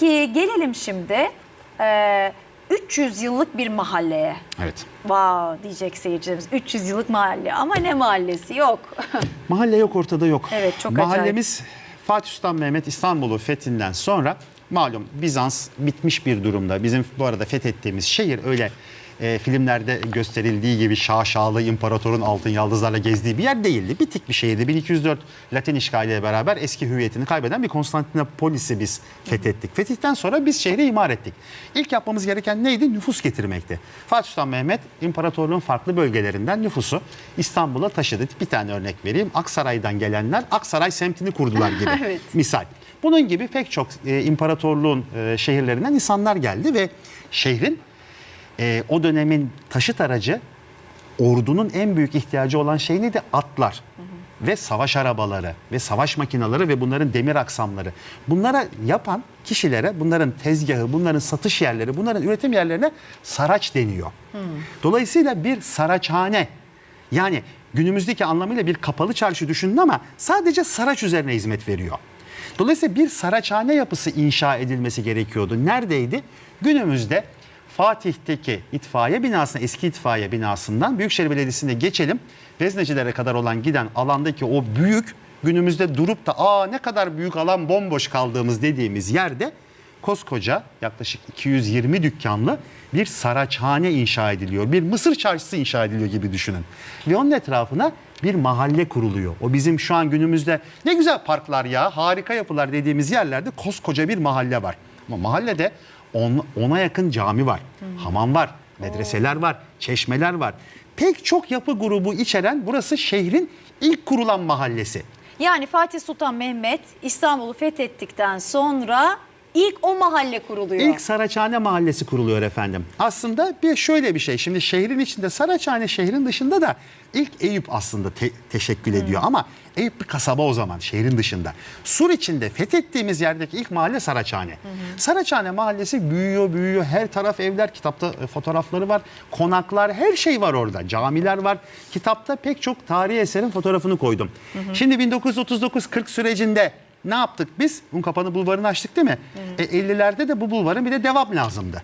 Peki gelelim şimdi e, 300 yıllık bir mahalleye. Evet. Vav diyecek seyircilerimiz 300 yıllık mahalle ama ne mahallesi yok. Mahalle yok ortada yok. Evet, çok Mahallemiz Fatih Sultan Mehmet İstanbul'u fethinden sonra malum Bizans bitmiş bir durumda. Bizim bu arada fethettiğimiz şehir öyle e, filmlerde gösterildiği gibi şaşalı imparatorun altın yaldızlarla gezdiği bir yer değildi. Bitik bir şehirdi. 1204 Latin işgaliyle beraber eski hüviyetini kaybeden bir Konstantinopolis'i biz fethettik. Fetihten sonra biz şehri imar ettik. İlk yapmamız gereken neydi? Nüfus getirmekti. Fatih Sultan Mehmet imparatorluğun farklı bölgelerinden nüfusu İstanbul'a taşıdı. Bir tane örnek vereyim. Aksaray'dan gelenler Aksaray semtini kurdular gibi. Evet. Misal. Bunun gibi pek çok e, imparatorluğun e, şehirlerinden insanlar geldi ve şehrin e, o dönemin taşıt aracı ordunun en büyük ihtiyacı olan şey neydi? Atlar. Ve savaş arabaları ve savaş makineleri ve bunların demir aksamları. Bunlara yapan kişilere bunların tezgahı, bunların satış yerleri, bunların üretim yerlerine saraç deniyor. Dolayısıyla bir saraçhane yani günümüzdeki anlamıyla bir kapalı çarşı düşünün ama sadece saraç üzerine hizmet veriyor. Dolayısıyla bir saraçhane yapısı inşa edilmesi gerekiyordu. Neredeydi? Günümüzde Fatih'teki itfaiye binasına, eski itfaiye binasından Büyükşehir Belediyesi'ne geçelim. Veznecilere kadar olan giden alandaki o büyük günümüzde durup da aa ne kadar büyük alan bomboş kaldığımız dediğimiz yerde koskoca yaklaşık 220 dükkanlı bir saraçhane inşa ediliyor. Bir Mısır çarşısı inşa ediliyor gibi düşünün. Ve onun etrafına bir mahalle kuruluyor. O bizim şu an günümüzde ne güzel parklar ya harika yapılar dediğimiz yerlerde koskoca bir mahalle var. Ama mahallede on, ona yakın cami var, hamam var, medreseler var, çeşmeler var. Pek çok yapı grubu içeren burası şehrin ilk kurulan mahallesi. Yani Fatih Sultan Mehmet İstanbul'u fethettikten sonra ilk o mahalle kuruluyor. İlk Saraçhane Mahallesi kuruluyor efendim. Aslında bir şöyle bir şey. Şimdi şehrin içinde Saraçhane şehrin dışında da ilk Eyüp aslında te- teşekkül ediyor. Ama Eyüp bir kasaba o zaman şehrin dışında. Sur içinde fethettiğimiz yerdeki ilk mahalle Saraçhane. Saraçhane Mahallesi büyüyor büyüyor. Her taraf evler, kitapta e, fotoğrafları var. Konaklar, her şey var orada. Camiler var. Kitapta pek çok tarihi eserin fotoğrafını koydum. Şimdi 1939-40 sürecinde ne yaptık biz? Unkapanı bulvarını açtık değil mi? E, 50'lerde de bu bulvarın bir de devam lazımdı.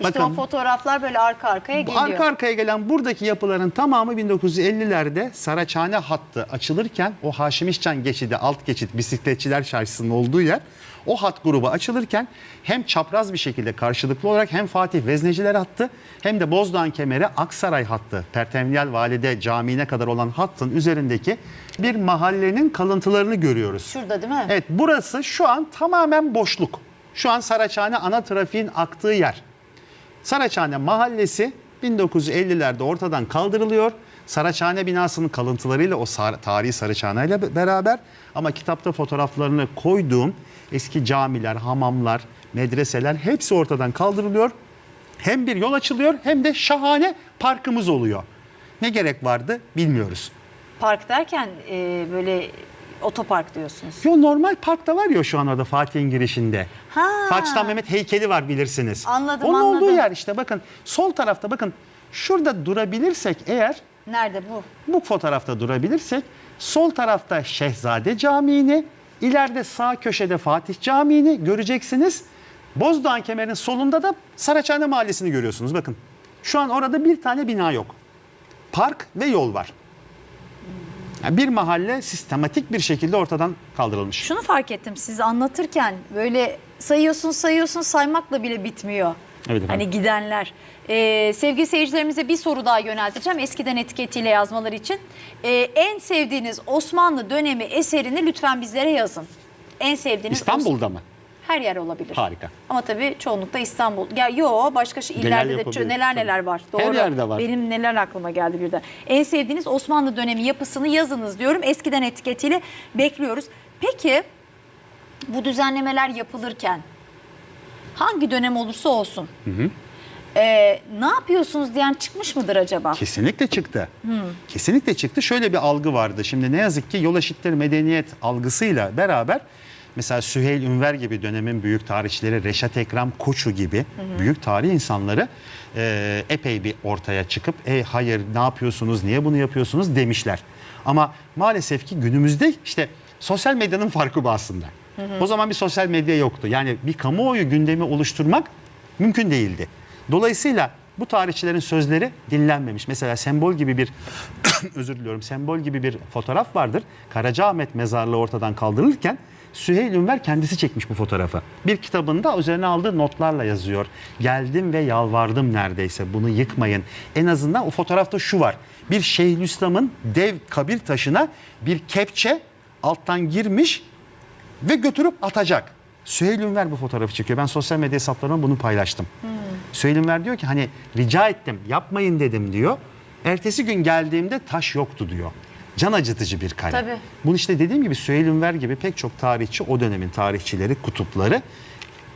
İşte bakın- o fotoğraflar böyle arka arkaya Bu geliyor. Arka arkaya gelen buradaki yapıların tamamı 1950'lerde Saraçhane hattı açılırken o Haşim İşcan geçidi, alt geçit, bisikletçiler çarşısının olduğu yer o hat grubu açılırken hem çapraz bir şekilde karşılıklı olarak hem Fatih Vezneciler hattı hem de Bozdoğan Kemeri Aksaray hattı Pertemniyel Valide Camii'ne kadar olan hattın üzerindeki bir mahallenin kalıntılarını görüyoruz. Şurada değil mi? Evet burası şu an tamamen boşluk. Şu an Saraçhane ana trafiğin aktığı yer. Saraçhane mahallesi 1950'lerde ortadan kaldırılıyor. Saraçhane binasının kalıntılarıyla o sar- tarihi Saraçhane ile be- beraber ama kitapta fotoğraflarını koyduğum eski camiler, hamamlar, medreseler hepsi ortadan kaldırılıyor. Hem bir yol açılıyor hem de şahane parkımız oluyor. Ne gerek vardı bilmiyoruz. Park derken e, böyle otopark diyorsunuz. Yo normal parkta var ya şu an orada Fatih'in girişinde. Ha. Fatih Sultan Mehmet heykeli var bilirsiniz. Anladım, Onun olduğu anladım. yer işte bakın sol tarafta bakın şurada durabilirsek eğer Nerede bu? bu fotoğrafta durabilirsek sol tarafta Şehzade Camii'ni ileride sağ köşede Fatih Camii'ni göreceksiniz. Bozdoğan Kemer'in solunda da Saraçhane Mahallesi'ni görüyorsunuz bakın. Şu an orada bir tane bina yok. Park ve yol var. Yani bir mahalle sistematik bir şekilde ortadan kaldırılmış. Şunu fark ettim siz anlatırken böyle sayıyorsun sayıyorsun saymakla bile bitmiyor. Evet efendim. Hani gidenler. Ee, sevgili seyircilerimize bir soru daha yönelteceğim eskiden etiketiyle yazmaları için. Ee, en sevdiğiniz Osmanlı dönemi eserini lütfen bizlere yazın. En sevdiğiniz İstanbul'da mı? Her yer olabilir. Harika. Ama tabii çoğunlukla İstanbul. Ya yo başka şey, Genel illerde de yapabiliriz, çö- neler neler var. Her Doğru. yerde var. Benim neler aklıma geldi birden. En sevdiğiniz Osmanlı dönemi yapısını yazınız diyorum. Eskiden etiketiyle bekliyoruz. Peki bu düzenlemeler yapılırken hangi dönem olursa olsun ee, ne yapıyorsunuz diyen çıkmış mıdır acaba? Kesinlikle çıktı. Kesinlikle çıktı. Şöyle bir algı vardı. Şimdi ne yazık ki yol eşittir medeniyet algısıyla beraber mesela Süheyl Ünver gibi dönemin büyük tarihçileri Reşat Ekrem Koçu gibi büyük tarih insanları e, epey bir ortaya çıkıp e hayır ne yapıyorsunuz niye bunu yapıyorsunuz demişler. Ama maalesef ki günümüzde işte sosyal medyanın farkı bu aslında. O zaman bir sosyal medya yoktu. Yani bir kamuoyu gündemi oluşturmak mümkün değildi. Dolayısıyla bu tarihçilerin sözleri dinlenmemiş. Mesela sembol gibi bir özür diliyorum sembol gibi bir fotoğraf vardır. Karacaahmet mezarlığı ortadan kaldırılırken Süheyl Ünver kendisi çekmiş bu fotoğrafı. Bir kitabında üzerine aldığı notlarla yazıyor. Geldim ve yalvardım neredeyse bunu yıkmayın. En azından o fotoğrafta şu var. Bir Şeyhülislam'ın dev kabir taşına bir kepçe alttan girmiş ve götürüp atacak. Süheyl Ünver bu fotoğrafı çekiyor. Ben sosyal medya hesaplarıma bunu paylaştım. Süheyl Ünver diyor ki hani rica ettim yapmayın dedim diyor. Ertesi gün geldiğimde taş yoktu diyor. Can acıtıcı bir kare. Tabii. Bunu işte dediğim gibi Ünver gibi pek çok tarihçi o dönemin tarihçileri, kutupları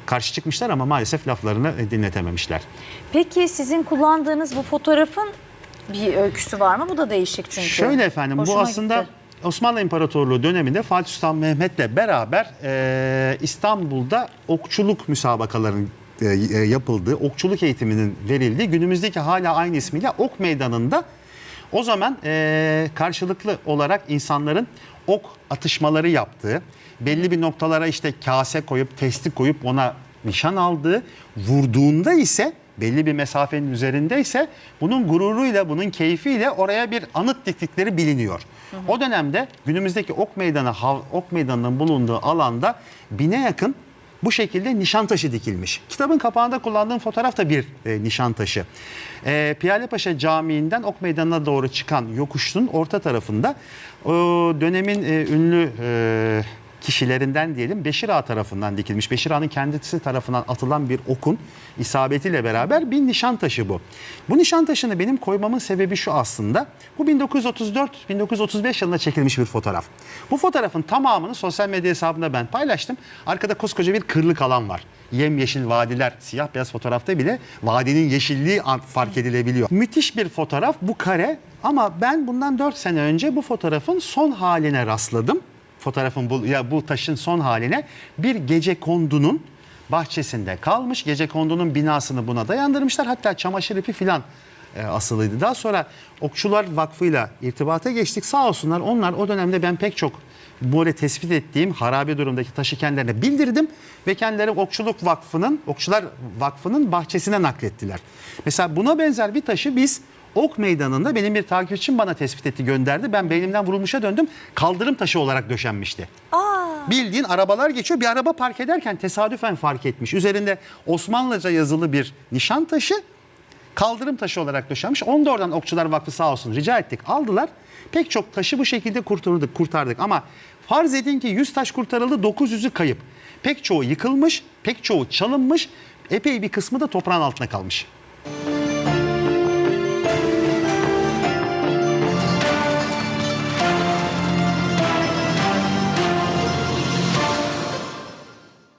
karşı çıkmışlar ama maalesef laflarını e, dinletememişler. Peki sizin kullandığınız bu fotoğrafın bir öyküsü var mı? Bu da değişik çünkü. Şöyle efendim Hoşuma bu aslında gitti. Osmanlı İmparatorluğu döneminde Fatih Sultan Mehmet'le beraber e, İstanbul'da okçuluk müsabakalarının e, e, yapıldığı, okçuluk eğitiminin verildiği günümüzdeki hala aynı ismiyle Ok Meydanı'nda o zaman e, karşılıklı olarak insanların ok atışmaları yaptığı, belli bir noktalara işte kase koyup, testi koyup ona nişan aldığı, vurduğunda ise belli bir mesafenin üzerindeyse bunun gururuyla, bunun keyfiyle oraya bir anıt diktikleri biliniyor. O dönemde günümüzdeki ok meydanı, ok meydanının bulunduğu alanda bine yakın bu şekilde nişantaşı dikilmiş. Kitabın kapağında kullandığım fotoğraf da bir e, nişantaşı. E, Piyalepaşa Camii'nden Ok Meydanı'na doğru çıkan yokuşun orta tarafında o dönemin e, ünlü e, kişilerinden diyelim Beşir Ağa tarafından dikilmiş. Beşir Ağa'nın kendisi tarafından atılan bir okun isabetiyle beraber bir nişan taşı bu. Bu nişan taşını benim koymamın sebebi şu aslında. Bu 1934-1935 yılında çekilmiş bir fotoğraf. Bu fotoğrafın tamamını sosyal medya hesabımda ben paylaştım. Arkada koskoca bir kırlık alan var. Yemyeşil vadiler, siyah beyaz fotoğrafta bile vadinin yeşilliği fark edilebiliyor. Müthiş bir fotoğraf bu kare ama ben bundan 4 sene önce bu fotoğrafın son haline rastladım fotoğrafın bu ya bu taşın son haline bir gece kondunun bahçesinde kalmış. Gece kondunun binasını buna dayandırmışlar. Hatta çamaşır ipi filan e, asılıydı. Daha sonra Okçular Vakfı'yla irtibata geçtik. Sağ olsunlar onlar o dönemde ben pek çok böyle tespit ettiğim harabe durumdaki taşı kendilerine bildirdim ve kendileri Okçuluk Vakfı'nın Okçular Vakfı'nın bahçesine naklettiler. Mesela buna benzer bir taşı biz Ok Meydanı'nda benim bir takipçim bana tespit etti gönderdi. Ben beynimden vurulmuşa döndüm. Kaldırım taşı olarak döşenmişti. Bildiğin arabalar geçiyor. Bir araba park ederken tesadüfen fark etmiş. Üzerinde Osmanlıca yazılı bir nişan taşı kaldırım taşı olarak döşenmiş. Onu da oradan Okçular Vakfı sağ olsun rica ettik. Aldılar. Pek çok taşı bu şekilde kurtardık, kurtardık. Ama farz edin ki 100 taş kurtarıldı, 900'ü kayıp. Pek çoğu yıkılmış, pek çoğu çalınmış. Epey bir kısmı da toprağın altına kalmış.